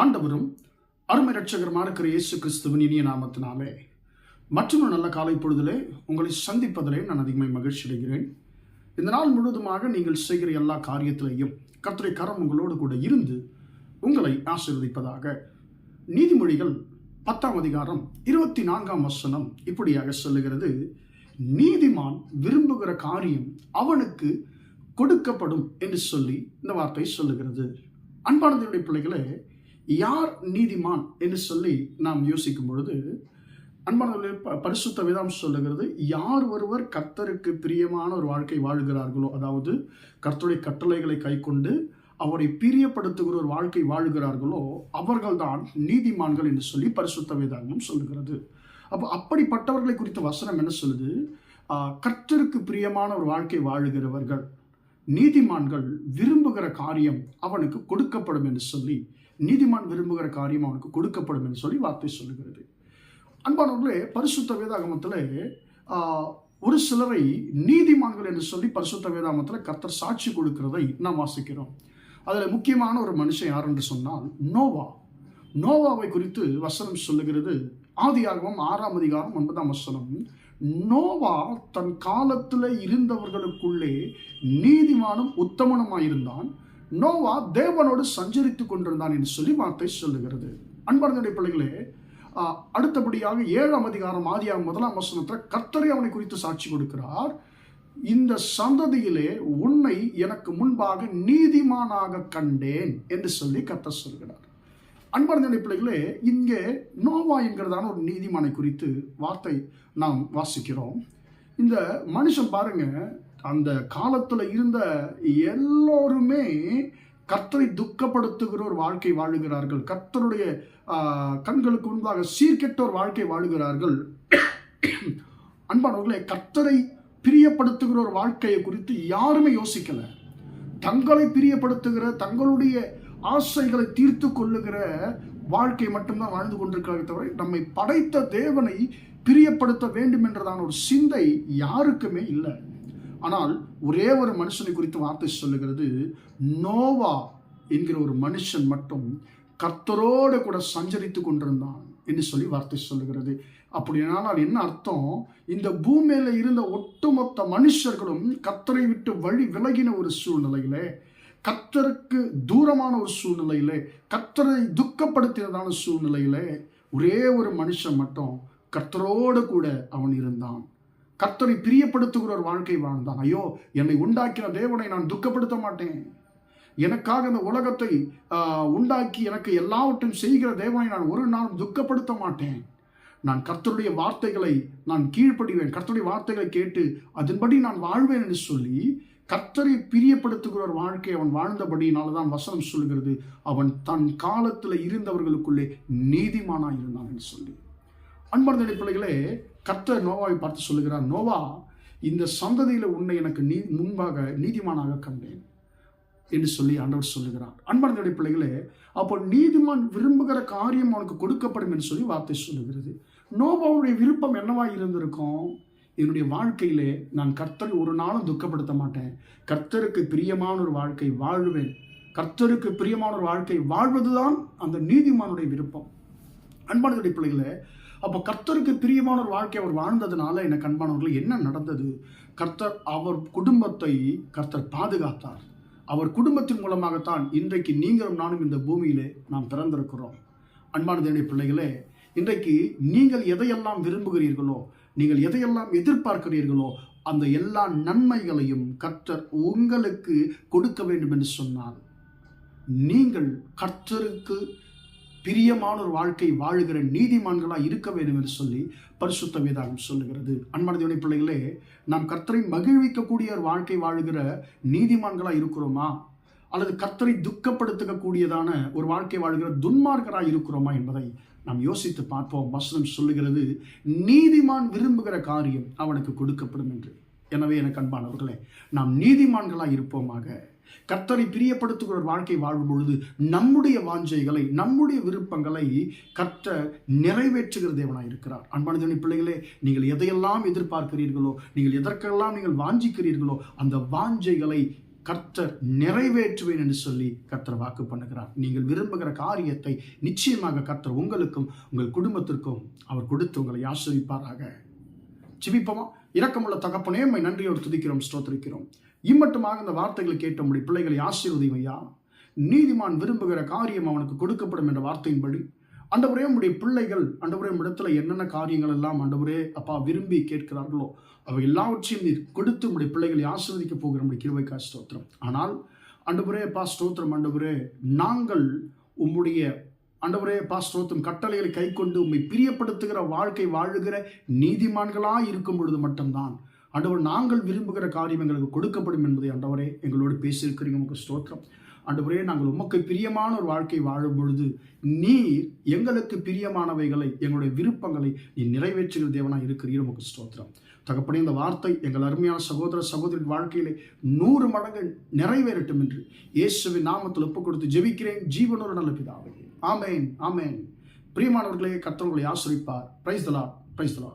ஆண்டவரும் அருமை ரட்சகரமான இருக்கிற இயேசு கிறிஸ்துவின் இனிய நாமத்தினாலே மற்றொரு நல்ல காலை பொழுதிலே உங்களை சந்திப்பதிலே நான் அதிகமாக மகிழ்ச்சி அடைகிறேன். இந்த நாள் முழுவதுமாக நீங்கள் செய்கிற எல்லா காரியத்திலையும் கர்த்தரை கரம் உங்களோடு கூட இருந்து உங்களை ஆசீர்வதிப்பதாக. நீதிமொழிகள் பத்தாம் அதிகாரம் இருபத்தி நான்காம் வசனம் இப்படியாக சொல்லுகிறது. நீதிமான் விரும்புகிற காரியம் அவனுக்கு கொடுக்கப்படும் என்று சொல்லி இந்த வார்த்தை சொல்லுகிறது. அன்பானதனுடைய பிள்ளைகளே யார் நீதிமான் என்று சொல்லி நாம் யோசிக்கும் பொழுது அன்பானவர்களே பரிசுத்த வேதாம் சொல்லுகிறது யார் ஒருவர் கர்த்தருக்கு பிரியமான ஒரு வாழ்க்கை வாழ்கிறார்களோ அதாவது கர்த்தருடைய கட்டளைகளை கைக்கொண்டு அவரை பிரியப்படுத்துகிற ஒரு வாழ்க்கை வாழ்கிறார்களோ அவர்கள்தான் நீதிமான்கள் என்று சொல்லி பரிசுத்த வேதாங்கம் சொல்லுகிறது. அப்போ அப்படிப்பட்டவர்களை குறித்த வசனம் என்ன சொல்லுது? கர்த்தருக்கு பிரியமான ஒரு வாழ்க்கை வாழுகிறவர்கள் நீதிமான்கள் விரும்புகிற காரியம் அவனுக்கு கொடுக்கப்படும் என்று சொல்லி நீதிமான் விரும்புகிற காரியம் அவனுக்கு கொடுக்கப்படும் என்று சொல்லி வார்த்தை சொல்லுகிறது. அன்பானவர்களே பரிசுத்த வேதாகமத்தில் ஒரு சிலரை நீதிமான்கள் என்று சொல்லி பரிசுத்த வேதாகமத்தில் கர்த்தர் சாட்சி கொடுக்கிறதை நாம் வாசிக்கிறோம். அதில் முக்கியமான ஒரு மனுஷன் யார் என்று சொன்னால் நோவா. நோவாவை குறித்து வசனம் சொல்லுகிறது. ஆதியாகவும் ஆறாம் அதிகாரம் ஒன்பதாம் வசனம். நோவா தன் காலத்தில் இருந்தவர்களுக்குள்ளே நீதிமானும் உத்தமனுமாயிருந்தான். நோவா தேவனோடு சஞ்சரித்துக் கொண்டிருந்தான் என்று சொல்லி வார்த்தை சொல்லுகிறது. அன்பார்ந்த பிள்ளைகளே அடுத்தபடியாக ஏழாம் அதிகாரம் ஆதியாக முதலாம் வசனத்தில் கர்த்தரை அவனை குறித்து சாட்சி கொடுக்கிறார். இந்த சந்ததியிலே உன்னை எனக்கு முன்பாக நீதிமானாக கண்டேன் என்று சொல்லி கர்த்தர் சொல்கிறார். அன்பார்ந்த பிள்ளைகளே இங்கே நோவா என்கிறதான ஒரு நீதிமானை குறித்து வார்த்தை நாம் வாசிக்கிறோம். இந்த மனுஷன் பாருங்க அந்த காலத்தில் இருந்த எல்லோருமே கர்த்தரை துக்கப்படுத்துகிற ஒரு வாழ்க்கை வாழுகிறார்கள். கர்த்தருடைய கண்களுக்கு முன்பாக சீர்கெட்ட ஒரு வாழ்க்கை வாழுகிறார்கள். அன்பானவர்களே கர்த்தரை பிரியப்படுத்துகிற ஒரு வாழ்க்கையை குறித்து யாருமே யோசிக்கல. தங்களை பிரியப்படுத்துகிற தங்களுடைய ஆசைகளை தீர்த்து கொள்ளுகிற வாழ்க்கை மட்டும்தான் வாழ்ந்து கொண்டிருக்கிறார்கள் தவிர நம்மை படைத்த தேவனை பிரியப்படுத்த வேண்டும் என்றதான ஒரு சிந்தை யாருக்குமே இல்லை. ஆனால் ஒரே ஒரு மனுஷனை குறித்து வார்த்தை சொல்லுகிறது நோவா என்கிற ஒரு மனுஷன் மட்டும் கர்த்தரோடு கூட சஞ்சரித்து கொண்டிருந்தான் என்று சொல்லி வார்த்தை சொல்லுகிறது. அப்படியானால் என்ன அர்த்தம்? இந்த பூமியில இருந்த ஒட்டுமொத்த மனுஷர்களும் கர்த்தரை விட்டு வழி விலகின ஒரு சூழ்நிலையிலே கர்த்தருக்கு தூரமான ஒரு சூழ்நிலையிலே கர்த்தரை துக்கப்படுத்தினதான சூழ்நிலையிலே ஒரே ஒரு மனுஷன் மட்டும் கர்த்தரோடு கூட அவன் இருந்தான். கர்த்தரை பிரியப்படுத்துகிற ஒரு வாழ்க்கை வாழ்ந்தான். ஐயோ என்னை உண்டாக்கின தேவனை நான் துக்கப்படுத்த மாட்டேன். எனக்காக இந்த உலகத்தை உண்டாக்கி எனக்கு எல்லாவற்றையும் செய்கிற தேவனை நான் ஒரு நாளும் துக்கப்படுத்த மாட்டேன். நான் கர்த்தருடைய வார்த்தைகளை நான் கீழ்ப்படிவேன். கர்த்தருடைய வார்த்தைகளை கேட்டு அதன்படி நான் வாழ்வேன் என்று சொல்லி கர்த்தரை பிரியப்படுத்துகிற ஒரு வாழ்க்கை அவன் வாழ்ந்தபடியினால தான் வசனம் சொல்கிறது அவன் தன் காலத்தில் இருந்தவர்களுக்குள்ளே நீதிமானாக இருந்தான் என்று சொல்லி. அன்பர்ந்த பிள்ளைகளே கர்த்தர் நோவாவை பார்த்து சொல்லுகிறார் நோவா இந்த சந்ததியில் உன்னை எனக்கு நீ முன்பாக நீதிமானாக கண்டேன் என்று சொல்லி ஆண்டவர் சொல்லுகிறார். அன்பானதுடைய பிள்ளைகளே அப்போ நீதிமான் விரும்புகிற காரியம் அவனுக்கு கொடுக்கப்படும் என்று சொல்லி வார்த்தை சொல்லுகிறது. நோவாவுடைய விருப்பம் என்னவா இருந்திருக்கும்? என்னுடைய வாழ்க்கையிலே நான் கர்த்தரை ஒரு நாளும் துக்கப்படுத்த மாட்டேன். கர்த்தருக்கு பிரியமான ஒரு வாழ்க்கை வாழ்வேன். கர்த்தருக்கு பிரியமான ஒரு வாழ்க்கை வாழ்வதுதான் அந்த நீதிமானுடைய விருப்பம். அன்பானவருடைய பிள்ளைகளை அப்போ கர்த்தருக்கு பிரியமான ஒரு வாழ்க்கை அவர் வாழ்ந்ததுனால எனக்கு கண்பானவர்கள் என்ன நடந்தது? கர்த்தர் அவர் குடும்பத்தை கர்த்தர் பாதுகாத்தார். அவர் குடும்பத்தின் மூலமாகத்தான் இன்றைக்கு நீங்களும் நானும் இந்த பூமியிலே நாம் பிறந்திருக்கிறோம். அன்பான தேவனுடைய பிள்ளைகளே இன்றைக்கு நீங்கள் எதையெல்லாம் விரும்புகிறீர்களோ நீங்கள் எதையெல்லாம் எதிர்பார்க்கிறீர்களோ அந்த எல்லா நன்மைகளையும் கர்த்தர் உங்களுக்கு கொடுக்க வேண்டும் என்று சொன்னார் நீங்கள் கர்த்தருக்கு பிரியமான ஒரு வாழ்க்கை வாழுகிற நீதிமான்களாக இருக்க வேண்டும் என்று சொல்லி பரிசுத்த வேதாகம் சொல்லுகிறது. அன்பான பிள்ளைகளே நாம் கர்த்தரை மகிழ்விக்கக்கூடிய ஒரு வாழ்க்கை வாழுகிற நீதிமான்களாக இருக்கிறோமா? அல்லது கர்த்தரை துக்கப்படுத்தக்கூடியதான ஒரு வாழ்க்கை வாழ்கிற துன்மார்கராக இருக்கிறோமா என்பதை நாம் யோசித்து பார்ப்போம். வசனம் சொல்லுகிறது நீதிமான் விரும்புகிற காரியம் அவனுக்கு கொடுக்கப்படும் என்று. எனவே எனக்கு அன்பானவர்களே நாம் நீதிமான்களாக இருப்போமாக. கர்த்தரை பிரியப்படுத்துகிற வாழ்க்கை வாழும் பொழுது நம்முடைய வாஞ்சைகளை நம்முடைய விருப்பங்களை கர்த்தர் நிறைவேற்றுகிற தேவனாய் இருக்கிறார். அன்பான பிள்ளைகளே நீங்கள் எதையெல்லாம் எதிர்பார்க்கிறீர்களோ நீங்கள் எதற்கெல்லாம் நீங்கள் வாஞ்சிக்கிறீர்களோ அந்த வாஞ்சைகளை கர்த்தர் நிறைவேற்றுவேன் என்று சொல்லி கர்த்தர் வாக்கு பண்ணுகிறார். நீங்கள் விரும்புகிற காரியத்தை நிச்சயமாக கர்த்தர் உங்களுக்கும் உங்கள் குடும்பத்திற்கும் அவர் கொடுத்து உங்களை ஆசிரிப்பாராக. ஜெபிப்போமா? இரக்கமுள்ள தகப்பனே உண்மை நன்றியோடு துதிக்கிறோம் ஸ்தோத்திரிக்கிறோம். இம்மட்டுமாக இந்த வார்த்தைகளை கேட்ட உம்முடைய பிள்ளைகளை ஆசீர்வதியும் ஐயா நீதிமான் விரும்புகிற காரியம் அவனுக்கு கொடுக்கப்படும் என்ற வார்த்தையின்படி ஆண்டவரே உம்முடைய பிள்ளைகள் ஆண்டவரே இடத்துல என்னென்ன காரியங்கள் எல்லாம் ஆண்டவரே அப்பா விரும்பி கேட்கிறார்களோ அவை எல்லாவற்றையும் நீர் கொடுத்து உம்முடைய பிள்ளைகளை ஆசீர்வதிக்க போகிற உடைய கிருவைக்கா ஸ்தோத்திரம். ஆனால் அண்டபுரே அப்பா ஸ்தோத்திரம் அண்டபுரே நாங்கள் உம்முடைய ஆண்டவரே பாஸ்ரோத்தும் கட்டளைகளை கை கொண்டு உம்மை பிரியப்படுத்துகிற வாழ்க்கை வாழுகிற நீதிமான்களாக இருக்கும் பொழுது மட்டும்தான் ஆண்டவர் நாங்கள் விரும்புகிற காரியம் எங்களுக்கு கொடுக்கப்படும் என்பதை ஆண்டவரே எங்களோடு பேசியிருக்கிறீங்க. உமக்கு ஸ்தோத்திரம். ஆண்டவரே நாங்கள் உமக்கு பிரியமான ஒரு வாழ்க்கை வாழும் பொழுது நீர் எங்களுக்கு பிரியமானவைகளை எங்களுடைய விருப்பங்களை நீ நிறைவேற்றுகிற தேவனாக இருக்கிறீர். உமக்கு ஸ்தோத்திரம். தகப்பனே இந்த வார்த்தை எங்கள் அருமையான சகோதர சகோதரி வாழ்க்கையிலே நூறு மடங்கு நிறைவேறட்டும் என்று இயேசுவின் நாமத்தில் ஒப்புக் கொடுத்து ஜெபிக்கிறேன். ஜீவனோடு நல்ல பிதாவே. ஆமேன் ஆமேன். பிரியமானவர்களே கர்த்தவர்களை ஆசிரிப்பார். பிரைஸ் தலா பிரைஸ் தலா